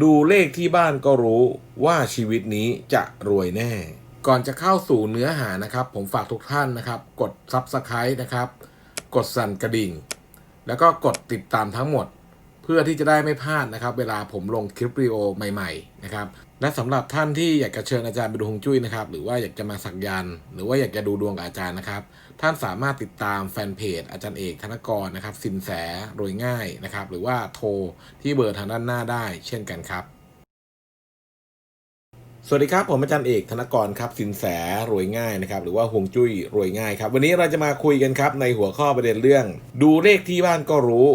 ดูเลขที่บ้านก็รู้ว่าชีวิตนี้จะรวยแน่ ก่อนจะเข้าสู่เนื้อหานะครับ ผมฝากทุกท่านนะครับ กด Subscribe นะครับ กดสั่นกระดิ่ง แล้วก็กดติดตามทั้งหมด เพื่อที่จะได้ไม่พลาดนะครับ เวลาผมลงคลิปวิดีโอใหม่ๆนะครับและสำหรับท่านที่อยากจะเชิญอาจารย์ไปดูฮงจุ้ยนะครับ หรือว่าอยากจะมาสักยันหรือว่าอยากจะดูดวงกับอาจารย์นะครับ ท่านสามารถติดตามแฟนเพจอาจารย์เอกธนกรนะครับสินแสรวยง่ายนะครับ หรือว่าโทรที่เบอร์ทางด้านหน้าได้เช่นกันครับ สวัสดีครับ ผมอาจารย์เอกธนกรครับสินแสรวยง่ายนะครับหรือว่าฮวงจุ้ยรวยง่ายครับ วันนี้เราจะมาคุยกันครับในหัวข้อประเด็นเรื่อง ดูเลขที่บ้านก็รู้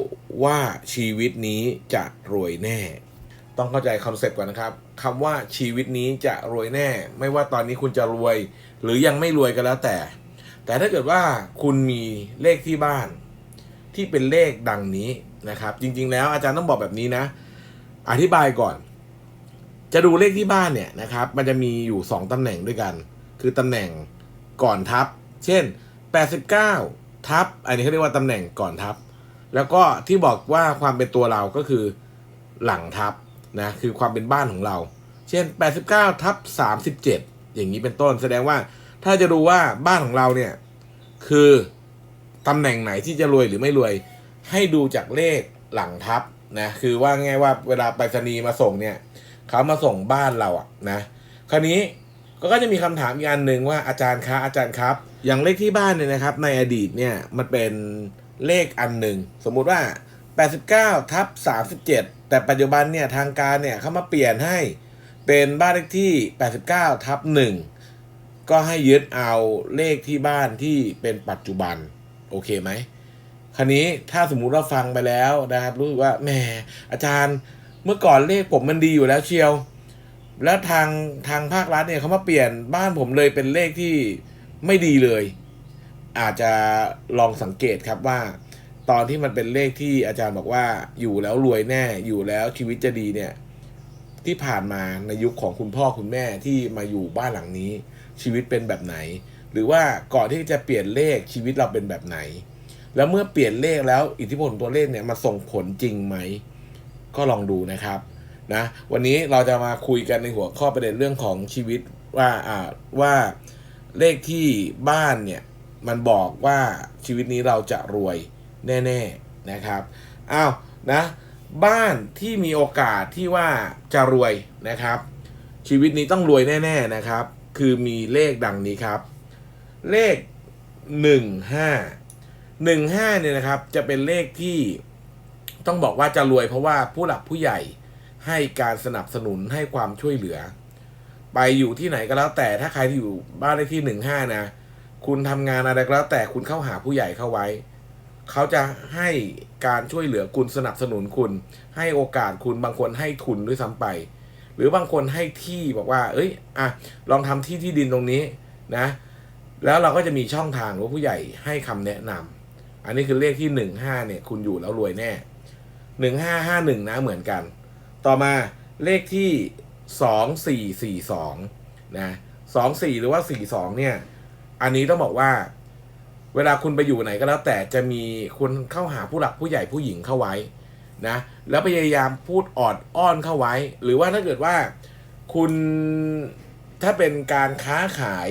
ว่าชีวิตนี้จะรวยแน่ ต้องเข้าใจคอนเซปต์ก่อนนะครับคำว่าชีวิตนี้จะรวยแน่ ไม่ว่าตอนนี้คุณจะรวย หรือยังไม่รวยก็แล้วแต่ แต่ถ้าเกิดว่าคุณมีเลขที่บ้าน ที่เป็นเลขดังนี้นะครับ จริง ๆ แล้วอาจารย์ต้องบอกแบบนี้นะ อธิบายก่อน จะดูเลขที่บ้านเนี่ยนะครับ มันจะมีอยู่ 2 ตำแหน่งด้วยกัน คือตำแหน่งก่อนทับ เช่น 89 ทับ อันนี้เขาเรียกว่าตำแหน่งก่อนทับ แล้วก็ที่บอกว่าความเป็นตัวเราก็คือหลังทับนะคือความเป็นบ้านของเรา เช่น 89 ทับ 37 อย่างนี้เป็นต้น แสดงว่าถ้าจะดูว่าบ้านของเราเนี่ยคือตำแหน่งไหนที่จะรวยหรือไม่รวย ให้ดูจากเลขหลังทับนะคือว่าไงว่าเวลาไปรษณีย์มาส่งเนี่ย เขามาส่งบ้านเราอะนะ คราวนี้ก็จะมีคำถามอีกอันหนึ่งว่าอาจารย์คะอาจารย์ครับ อย่างเลขที่บ้านเนี่ยนะครับ ในอดีตเนี่ยมันเป็นเลขอันหนึ่งสมมุติว่า 89ทับ37 แต่ปัจจุบันเนี่ยทางการเนี่ยเขามาเปลี่ยนให้เป็นบ้านเลขที่ 89ทับ1ก็ให้ยึดเอาเลขที่บ้านที่เป็นปัจจุบัน โอเคไหมคราวนี้ถ้าสมมุติเราฟังไปแล้วนะครับรู้สึกว่าแหมอาจารย์ เมื่อก่อนเลขผมมันดีอยู่แล้วเชียว แล้วทางทางภาครัฐเนี่ยเขามาเปลี่ยนบ้านผมเลยเป็นเลขที่ไม่ดีเลย อาจจะลองสังเกตครับว่า ตอนที่มันเป็นเลขที่อาจารย์บอกว่าอยู่แล้วรวยแน่อยู่แล้วชีวิตจะดีเนี่ยที่ผ่านมาในยุคของคุณพ่อคุณแม่ที่มาอยู่บ้านหลังนี้ ชีวิตเป็นแบบไหน หรือว่าก่อนที่จะเปลี่ยนเลขชีวิตเราเป็นแบบไหน แล้วเมื่อเปลี่ยนเลขแล้วอิทธิพลตัวเลขเนี่ยมาส่งผลจริงไหม ก็ลองดูนะครับนะวันนี้เราจะมาคุยกันในหัวข้อประเด็นเรื่องของชีวิตว่าอ่าว่าเลขที่บ้านเนี่ยมันบอกว่าชีวิตนี้เราจะรวยแน่ๆนะครับอ้าวนะบ้านที่มีโอกาสที่ว่าจะรวยนะครับ ชีวิตนี้ต้องรวยแน่ ๆนะครับ คือมีเลขดังนี้ครับ เลขหนึ่งห้าหนึ่งห้าเนี่ยนะครับจะเป็นเลขที่ ต้องบอกว่าจะรวยเพราะว่าผู้หลักผู้ใหญ่ให้การสนับสนุนให้ความช่วยเหลือ ไปอยู่ที่ไหนก็แล้วแต่ถ้าใครที่อยู่บ้านเลขที่หนึ่งห้านะ คุณทำงานอะไรก็แล้วแต่คุณเข้าหาผู้ใหญ่เข้าไว้ เขาจะให้การช่วยเหลือคุณสนับสนุนคุณ ให้โอกาสคุณบางคนให้ทุนด้วยซ้ำไป หรือบางคนให้ที่บอกว่า เอ้ยอะลองทำที่ที่ดินตรงนี้นะ แล้วเราก็จะมีช่องทางหรือว่าผู้ใหญ่ให้คำแนะนำอันนี้คือเลขที่หนึ่งห้าเนี่ย คุณอยู่แล้วรวยแน่ หนึ่งห้าห้าหนึ่งนะเหมือนกัน ต่อมาเลขที่สองสี่สี่สองนะสองสี่หรือว่าสี่สองเนี่ย อันนี้ต้องบอกว่า เวลาคุณไปอยู่ไหนก็แล้ว แต่จะมีคุณเข้าหาผู้หลักผู้ใหญ่ผู้หญิงเข้าไว้นะ แล้วพยายามพูดออดอ้อนเข้าไว้ หรือว่าถ้าเกิดว่าคุณถ้าเป็นการค้าขาย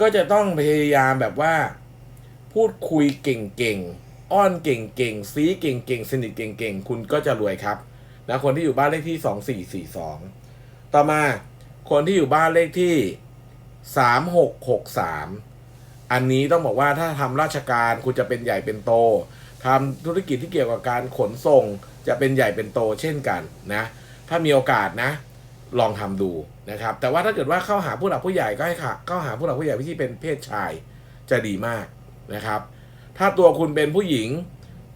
ก็จะต้องพยายามแบบว่า พูดคุยเก่งๆ อ้อนเก่งๆซีเก่งๆสนิทเก่งๆ คุณก็จะรวยครับนะคนที่อยู่บ้านเลขที่สองสี่สี่สองต่อมาคนที่อยู่บ้านเลขที่สามหกหกสามอันนี้ต้องบอกว่าถ้าทำราชการคุณจะเป็นใหญ่เป็นโตทำธุรกิจที่เกี่ยวกับการขนส่งจะเป็นใหญ่เป็นโตเช่นกันนะ ถ้ามีโอกาสนะ ลองทำดูนะครับ แต่ว่าถ้าเกิดว่าเข้าหาผู้หลักผู้ใหญ่ก็ให้ค่ะ เข้าหาผู้หลักผู้ใหญ่ที่เป็นเพศชายจะดีมากนะครับ ถ้าตัวคุณเป็นผู้หญิง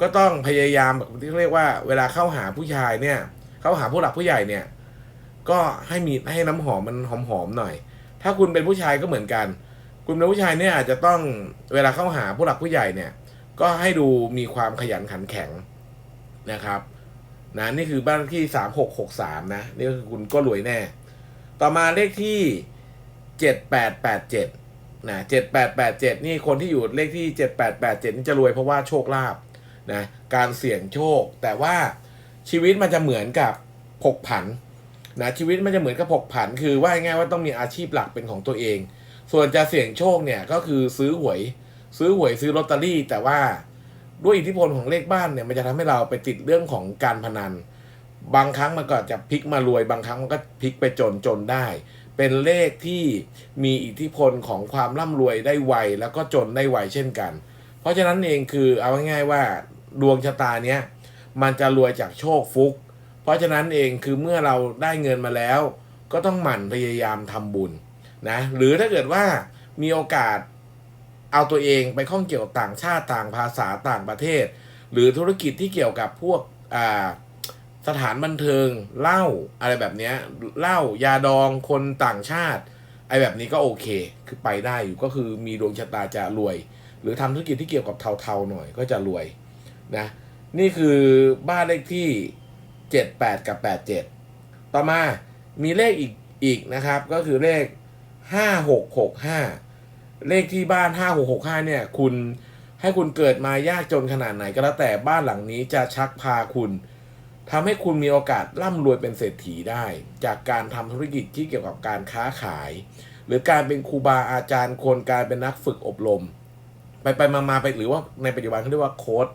ก็ต้องพยายามแบบที่เรียกว่า เวลาเข้าหาผู้ชายเนี่ย เข้าหาผู้หลักผู้ใหญ่เนี่ย ก็ให้มีให้น้ำหอมมันหอมๆหน่อย ถ้าคุณเป็นผู้ชายก็เหมือนกัน คุณเป็นผู้ชายเนี่ยอาจจะต้องเวลาเข้าหาผู้หลักผู้ใหญ่เนี่ย ก็ให้ดูมีความขยันขันแข็งนะครับนะนี่คือบ้านที่สามหกหกสามนะนี่ก็คือคุณก็รวยแน่ ต่อมาเลขที่เจ็ดแปดแปดเจ็ด นะเจ็ดแปดแปดเจ็ดนี่คนที่อยู่เลขที่เจ็ดแปดแปดเจ็ดนี่จะรวยเพราะว่าโชคลาภนะการเสี่ยงโชค แต่ว่าชีวิตมันจะเหมือนกับผกผันนะชีวิตมันจะเหมือนกับผกผัน คือว่าง่ายว่าต้องมีอาชีพหลักเป็นของตัวเอง ส่วนจะเสี่ยงโชคเนี่ยก็คือซื้อหวย ซื้อหวยซื้อลอตเตอรี่ แต่ว่าด้วยอิทธิพลของเลขบ้านเนี่ยมันจะทำให้เราไปติดเรื่องของการพนัน บางครั้งมันก็จะพลิกมารวย บางครั้งมันก็พลิกไปจนจนได้ เป็นเลขที่มีอิทธิพลของความร่ำรวยได้ไวแล้วก็จนได้ไวเช่นกัน เพราะฉะนั้นเองคือเอาง่ายๆว่าดวงชะตาเนี้ยมันจะรวยจากโชคฟุก เพราะฉะนั้นเองคือเมื่อเราได้เงินมาแล้ว ก็ต้องหมั่นพยายามทำบุญนะหรือถ้าเกิดว่ามีโอกาสเอาตัวเองไปข้องเกี่ยวกับต่างชาติต่างภาษาต่างประเทศ หรือธุรกิจที่เกี่ยวกับพวกอ่า สถานบันเทิงเหล้าอะไรแบบเนี้ยเหล้ายาดองคนต่างชาติไอ้แบบนี้ก็โอเค คือไปได้อยู่ก็คือมีดวงชะตาจะรวย หรือทำธุรกิจที่เกี่ยวกับเทาๆหน่อยก็จะรวยนะนี่คือบ้านเลขที่ 78 กับ 87 ต่อมามีเลขอีกอีกนะครับ ก็คือเลข 5665 เลขที่บ้าน 5665 เนี่ย คุณให้คุณเกิดมายากจนขนาดไหนก็แล้วแต่บ้านหลังนี้จะชักพาคุณ ทำให้คุณมีโอกาสร่ำรวยเป็นเศรษฐีได้ จากการทำธุรกิจที่เกี่ยวกับการค้าขาย หรือการเป็นครูบาอาจารย์คนการเป็นนักฝึกอบรม ไปไปมามาไปหรือว่าในปัจจุบันเขาเรียกว่าโค้ด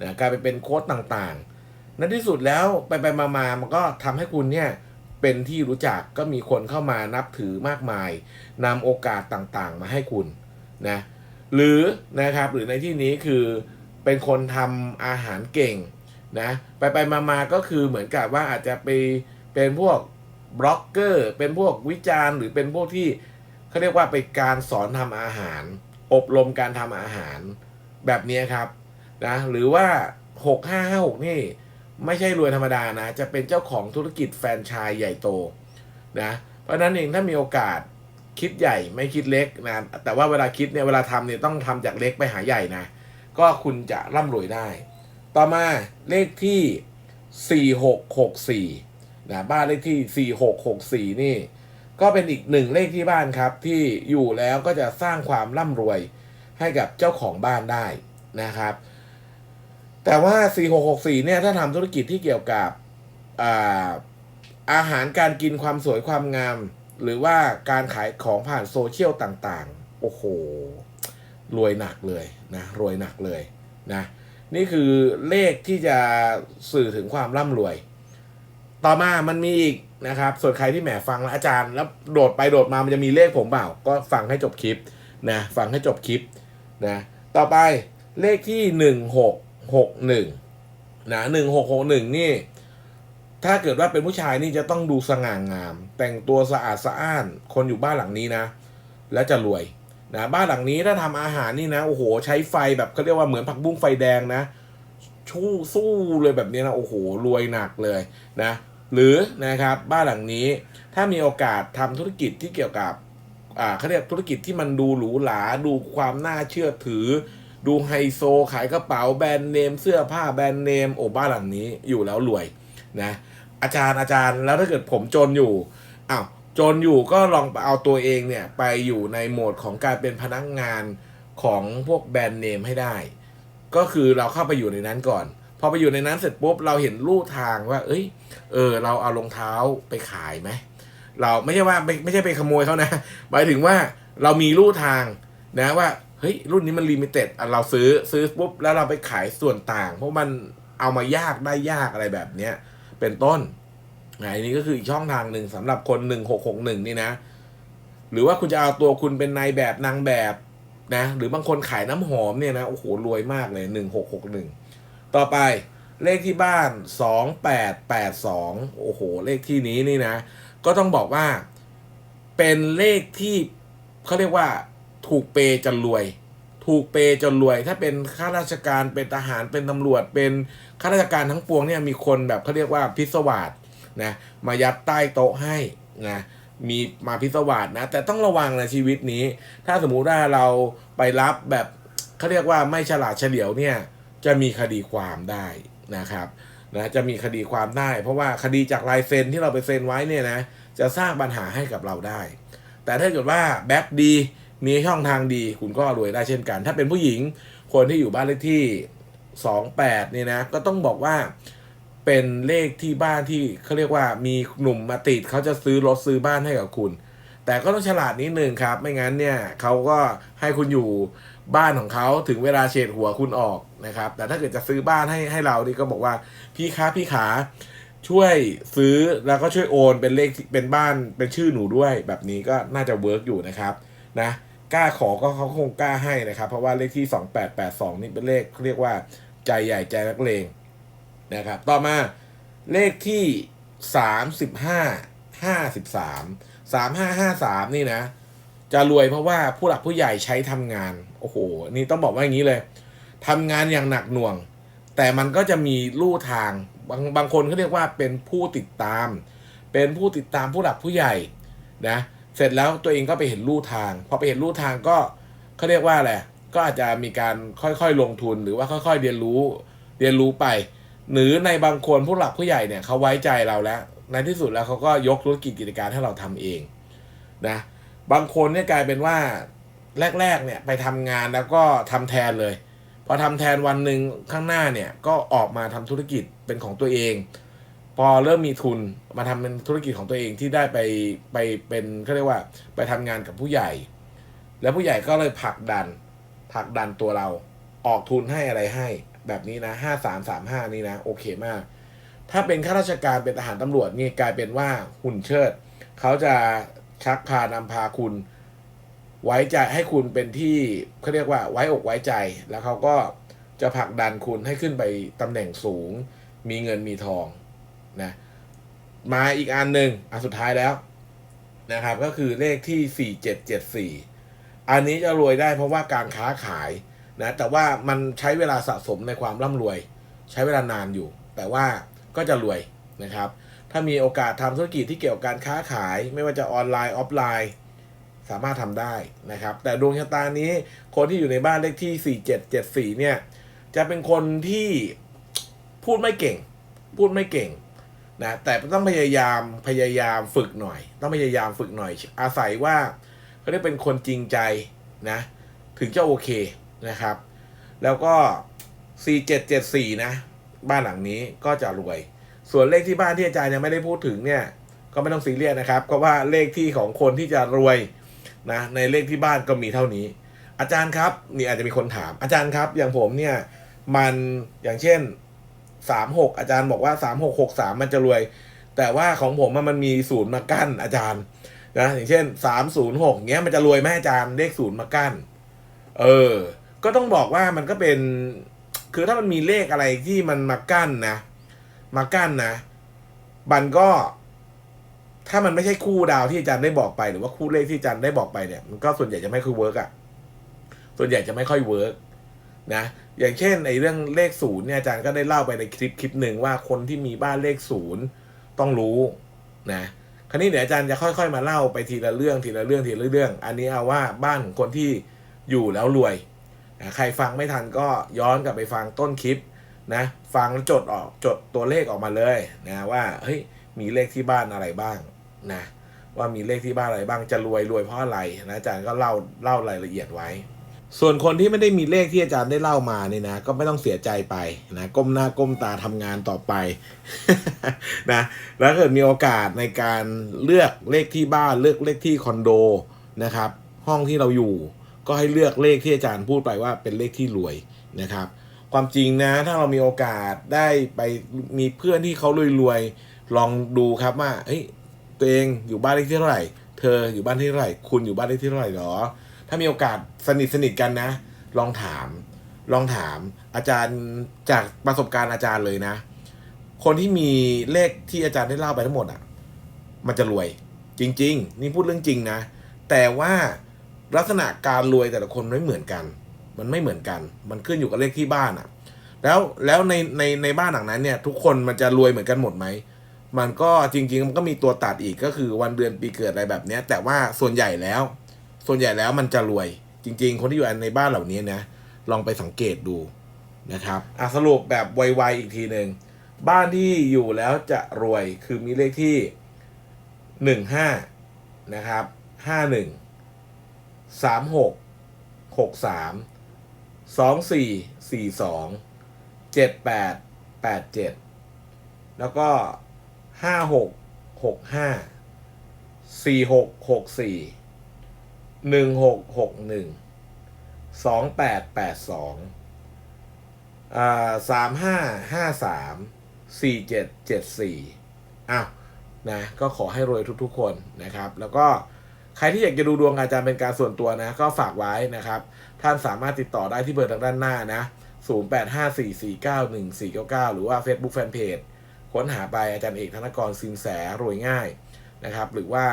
นะการไปเป็นโค้ดต่างๆในที่สุดแล้วไปไปมามามันก็ทำให้คุณเนี่ยเป็นที่รู้จักก็มีคนเข้ามานับถือมากมายนำโอกาสต่างๆ มาให้คุณนะหรือนะครับหรือในที่นี้คือเป็นคนทำอาหารเก่ง นะไปไปมามาก็คือเหมือนกับว่าอาจจะไปเป็นพวกบล็อกเกอร์ เป็นพวกวิจารณ์ หรือเป็นพวกที่เขาเรียกว่าเป็นการสอนทำอาหาร อบรมการทำอาหารแบบนี้ครับนะหรือว่า 6556 นี่ ไม่ใช่รวยธรรมดานะ จะเป็นเจ้าของธุรกิจแฟรนไชส์ใหญ่โตนะเพราะฉะนั้นเองถ้ามีโอกาสคิดใหญ่ไม่คิดเล็กนะแต่ว่าเวลาคิดเนี่ยเวลาทำเนี่ยต้องทำจากเล็กไปหาใหญ่นะ ก็คุณจะร่ำรวยได้ ต่อมาเลขที่ 4664นะบ้านเลขที่ 4664 นี่ ก็เป็นอีกหนึ่งเลขที่บ้านครับ ที่อยู่แล้วก็จะสร้างความร่ำรวยให้กับเจ้าของบ้านได้นะครับ แต่ว่า 4664 เนี่ยถ้าทำธุรกิจที่เกี่ยวกับอาอาหารการกินความสวยความงาม หรือว่าการขายของผ่านโซเชียลต่างๆ โอ้โห รวยหนักเลยนะ รวยหนักเลยนะ นี่คือเลขที่จะสื่อถึงความร่ำรวย ต่อมามันมีอีกนะครับ ส่วนใครที่แหมฟังแล้วอาจารย์ แล้วโดดไปโดดมามันจะมีเลขผมเปล่า ก็ฟังให้จบคลิปนะ ฟังให้จบคลิปนะ ต่อไปเลขที่หนึ่งหกหกหนึ่งนะหนึ่งหกหกหนึ่งนี่ ถ้าเกิดว่าเป็นผู้ชายนี่จะต้องดูสง่างาม แต่งตัวสะอาดสะอ้าน คนอยู่บ้านหลังนี้นะ แล้วจะรวย นะบ้านหลังนี้ถ้าทำอาหารนี่นะ โอ้โห ใช้ไฟแบบเขาเรียกว่าเหมือนผักบุ้งไฟแดงนะชู้สู้เลยแบบนี้นะ โอ้โห รวยหนักเลยนะ หรือนะครับบ้านหลังนี้ถ้ามีโอกาสทำธุรกิจที่เกี่ยวกับอ่าเขาเรียกธุรกิจที่มันดูหรูหราดูความน่าเชื่อถือ ดูไฮโซขายกระเป๋าแบรนด์เนม เสื้อผ้าแบรนด์เนมโอ้บ้านหลังนี้อยู่แล้วรวยนะอาจารย์อาจารย์แล้วถ้าเกิดผมจนอยู่อ้าว จนอยู่ก็ลองไปเอาตัวเองเนี่ย ไปอยู่ในโหมดของการเป็นพนักงานของพวกแบรนด์เนมให้ได้ ก็คือเราเข้าไปอยู่ในนั้นก่อน พอไปอยู่ในนั้นเสร็จปุ๊บเราเห็นลู่ทางว่า เอ้ย เออ เราเอารองเท้าไปขายไหมเราไม่ใช่ว่าไม่ไม่ใช่ไปขโมยเขานะหมายถึงว่าเรามีลู่ทางนะว่าเฮ้ยรุ่นนี้มันลิมิเต็ดเราซื้อซื้อปุ๊บแล้วเราไปขายส่วนต่าง เพราะมันเอามายากได้ยากอะไรแบบเนี้ยเป็นต้น อันนี้ก็คืออีกช่องทางหนึ่งสำหรับคนหนึ่งหกหกหนึ่งนี่นะ หรือว่าคุณจะเอาตัวคุณเป็นนายแบบนางแบบนะ หรือบางคนขายน้ำหอมเนี่ยนะโอ้โหรวยมากเลยหนึ่งหกหกหนึ่งต่อไปเลขที่บ้านสองแปดแปดสองโอ้โห เลขที่นี้นี่นะ ก็ต้องบอกว่า เป็นเลขที่เขาเรียกว่า ถูกเปย์จนรวย ถูกเปย์จนรวย ถ้าเป็นข้าราชการเป็นทหารเป็นตำรวจเป็นข้าราชการทั้งปวงเนี่ยมีคนแบบเขาเรียกว่าพิศวาส นะมายัดใต้โต๊ะให้นะมีมาพิศวาสนะ แต่ต้องระวังในะชีวิตนี้ ถ้าสมมุติว่าเราไปรับแบบเขาเรียกว่าไม่ฉลาดเฉลียวเนี่ยจะมีคดีความได้นะครับนะจะมีคดีความได้ เพราะว่าคดีจากลายเซ็นที่เราไปเซ็นไว้เนี่ยนะจะสร้างปัญหาให้กับเราได้ แต่ถ้าเกิดว่าแบ็คดีมีช่องทางดีคุณก็รวยได้เช่นกัน ถ้าเป็นผู้หญิงคนที่อยู่บ้านเลขที่ 28นี่นะก็ต้องบอกว่า เป็นเลขที่บ้านที่เขาเรียกว่ามีหนุ่มมาติดเขาจะซื้อรถซื้อบ้านให้กับคุณ แต่ก็ต้องฉลาดนิดนึงครับ ไม่งั้นเนี่ยเขาก็ให้คุณอยู่บ้านของเขาถึงเวลาเฉดหัวคุณออกนะครับ แต่ถ้าเกิดจะซื้อบ้านให้ให้เรานี่ก็บอกว่าพี่ค้าพี่ขาช่วยซื้อแล้วก็ช่วยโอนเป็นเลขเป็นบ้านเป็นชื่อหนูด้วยแบบนี้ก็น่าจะเวิร์กอยู่นะครับนะกล้าขอก็เขาคงกล้าให้นะครับ เพราะว่าเลขที่ 2882 นี่เป็นเลขเขาเรียกว่าใจใหญ่ใจนักเลง นะครับ ต่อมาเลขที่ 35 53 3553 นี่นะ จะรวยเพราะว่าผู้หลักผู้ใหญ่ใช้ทำงาน โอ้โห นี่ต้องบอกว่าอย่างนี้เลยทำงานอย่างหนักหน่วง แต่มันก็จะมีลู่ทาง บางบางคนเขาเรียกว่าเป็นผู้ติดตาม เป็นผู้ติดตามผู้หลักผู้ใหญ่นะ เสร็จแล้วตัวเองก็ไปเห็นลู่ทาง พอไปเห็นลู่ทางก็เขาเรียกว่าอะไร ก็อาจจะมีการค่อยๆลงทุนหรือว่าค่อย ๆ เรียนรู้ เรียนรู้ไป หรือในบางคนผู้หลักผู้ใหญ่เนี่ยเขาไว้ใจเราแล้ว ในที่สุดแล้วเขาก็ยกธุรกิจกิจการให้เราทำเองนะบางคนเนี่ยกลายเป็นว่าแรก ๆ เนี่ยไปทำงานแล้วก็ทำแทนเลย พอทำแทนวันหนึ่งข้างหน้าเนี่ยก็ออกมาทำธุรกิจเป็นของตัวเอง พอเริ่มมีทุนมาทำเป็นธุรกิจของตัวเองที่ได้ไปไปเป็นเขาเรียกว่าไปทำงานกับผู้ใหญ่ แล้วผู้ใหญ่ก็เลยผลักดันผลักดันตัวเราออกทุนให้อะไรให้ แบบนี้นะห้าสามสามห้านี่นะ โอเคมาก ถ้าเป็นข้าราชการเป็นทหารตำรวจนี่กลายเป็นว่าหุ่นเชิด เขาจะชักพานำพาคุณ ไว้ใจให้คุณเป็นที่เขาเรียกว่าไว้อกไว้ใจ แล้วเขาก็จะผลักดันคุณให้ขึ้นไปตำแหน่งสูง มีเงินมีทองนะมาอีกอันหนึ่งอันสุดท้ายแล้วนะครับ ก็คือเลขที่ 4774 อันนี้จะรวยได้เพราะว่าการค้าขาย นะแต่ว่ามันใช้เวลาสะสมในความร่ำรวย ใช้เวลานานอยู่ แต่ว่าก็จะรวยนะครับ ถ้ามีโอกาสทำธุรกิจที่เกี่ยวกับการค้าขาย ไม่ว่าจะออนไลน์ออฟไลน์ สามารถทำได้นะครับ แต่ดวงชะตานี้คนที่อยู่ในบ้านเลขที่ 4774 เนี่ย จะเป็นคนที่พูดไม่เก่ง พูดไม่เก่งนะแต่ต้องพยายามพยายามฝึกหน่อย ต้องพยายามฝึกหน่อย อาศัยว่าเขาได้เป็นคนจริงใจนะ ถึงจะโอเค นะครับ แล้วก็ 4774 นะ บ้านหลังนี้ก็จะรวย ส่วนเลขที่บ้านที่อาจารย์ยังไม่ได้พูดถึงเนี่ยก็ไม่ต้องซีเรียสนะครับเพราะว่าเลขที่ของคนที่จะรวยนะในเลขที่บ้านก็มีเท่านี้ อาจารย์ครับนี่อาจจะมีคนถาม อาจารย์ครับ อย่างผมเนี่ยมันอย่างเช่นสามหกอาจารย์บอกว่าสามหกหกสามมันจะรวย แต่ว่าของผมมันมีศูนย์มากั้นอาจารย์นะอย่างเช่นสามศูนย์หกเงี้ยมันจะรวยไหมอาจารย์เลขศูนย์มากั้น เออ ก็ต้องบอกว่ามันก็เป็น คือถ้ามันมีเลขอะไรที่มันมากั้นนะ มากั้นนะมันก็ ถ้ามันไม่ใช่คู่ดาวที่อาจารย์ได้บอกไปหรือว่าคู่เลขที่อาจารย์ได้บอกไปเนี่ยมันก็ส่วนใหญ่จะไม่ค่อยเวิร์กอะส่วนใหญ่จะไม่ค่อยเวิร์กนะอย่างเช่นไอ้เรื่องเลขศูนย์เนี่ยอาจารย์ก็ได้เล่าไปในคลิปคลิปหนึ่งว่าคนที่มีบ้านเลขศูนย์ต้องรู้นะคราวนี้เดี๋ยวอาจารย์จะค่อยๆ มาเล่าไปทีละเรื่องทีละเรื่องทีละเรื่อง อันนี้เอาว่าบ้านของคนที่อยู่แล้วรวย นะใครฟังไม่ทันก็ย้อนกลับไปฟังต้นคลิปนะฟังแล้วจดออกจดตัวเลขออกมาเลยนะว่าเฮ้ยมีเลขที่บ้านอะไรบ้างนะว่ามีเลขที่บ้านอะไรบ้างจะรวยรวยเพราะอะไรนะอาจารย์ก็เล่าเล่ารายละเอียดไว้ ส่วนคนที่ไม่ได้มีเลขที่อาจารย์ได้เล่ามานี่นะก็ไม่ต้องเสียใจไปนะก้มหน้าก้มตาทำงานต่อไปนะแล้วเกิดมีโอกาสในการเลือกเลขที่บ้านเลือกเลขที่คอนโดนะครับห้องที่เราอยู่ ก็ให้เลือกเลขที่อาจารย์พูดไปว่าเป็นเลขที่รวยนะครับ ความจริงนะถ้าเรามีโอกาสได้ไปมีเพื่อนที่เขารวยๆลองดูครับว่าเฮ้ยตัวเองอยู่บ้านเลขที่เท่าไหร่ เธออยู่บ้านที่เท่าไหร่ คุณอยู่บ้านเลขที่เท่าไหร่หรอ ถ้ามีโอกาสสนิทสนิทกันนะ ลองถาม ลองถามอาจารย์จากประสบการณ์อาจารย์เลยนะ คนที่มีเลขที่อาจารย์ได้เล่าไปทั้งหมดอะ มันจะรวย จริง ๆ นี่พูดเรื่องจริงนะ แต่ว่า ลักษณะการรวยแต่ละคนไม่เหมือนกัน มันไม่เหมือนกัน มันขึ้นอยู่กับเลขที่บ้านอะ แล้วแล้วในในในบ้านหลังนั้นเนี่ย ทุกคนมันจะรวยเหมือนกันหมดไหมมันก็จริง ๆ มันก็มีตัวตัดอีกก็คือวันเดือนปีเกิดอะไรแบบนี้แต่ว่าส่วนใหญ่แล้ว ส่วนใหญ่แล้วมันจะรวย จริง ๆ คนที่อยู่ในบ้านเหล่านี้นะลองไปสังเกตดูนะครับอะสรุปแบบไวๆอีกทีหนึ่งบ้านที่อยู่แล้วจะรวยคือมีเลขที่หนึ่งห้านะครับห้าหนึ่ง สามหกหกสามสองสี่สี่สองเจ็ดแปดแปดเจ็ดแล้วก็ห้าหกหกห้าสี่หกหกสี่หนึ่งหกหกหนึ่งสองแปดแปดสองอ่าสามห้าห้าสามสี่เจ็ดเจ็ดสี่อ้าวนะก็ขอให้รวยทุกๆคนนะครับ แล้วก็ ใครที่อยากจะดูดวงอาจารย์เป็นการส่วนตัวนะ ก็ฝากไว้นะครับ ท่านสามารถติดต่อได้ที่เบอร์ทางด้านหน้านะ 0854491499 หรือว่า Facebook Fanpage ค้นหาไปอาจารย์เอกธนกรสินแสรวยง่ายนะครับ หรือว่า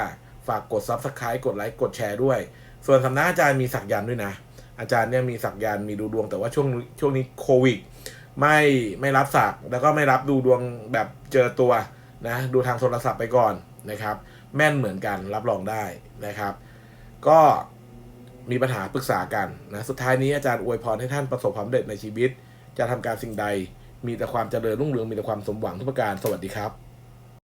ฝากกด Subscribe กดไลค์กดแชร์ด้วย ส่วนสำนักอาจารย์มีสักยันด้วยนะ อาจารย์เนี่ยมีสักยันมีดูดวงแต่ว่าช่วงช่วงนี้โควิดไม่ไม่รับสักแล้วก็ไม่รับดูดวงแบบเจอตัวนะ ดูทางโทรศัพท์ไปก่อนนะครับ แม่นเหมือนกันรับรองได้นะครับ ก็มีปัญหาปรึกษากันนะสุดท้ายนี้อาจารย์อวยพรให้ท่านประสบความสำเร็จในชีวิต จะทำการสิ่งใด มีแต่ความเจริญรุ่งเรืองมีแต่ความสมหวังทุกประการสวัสดีครับ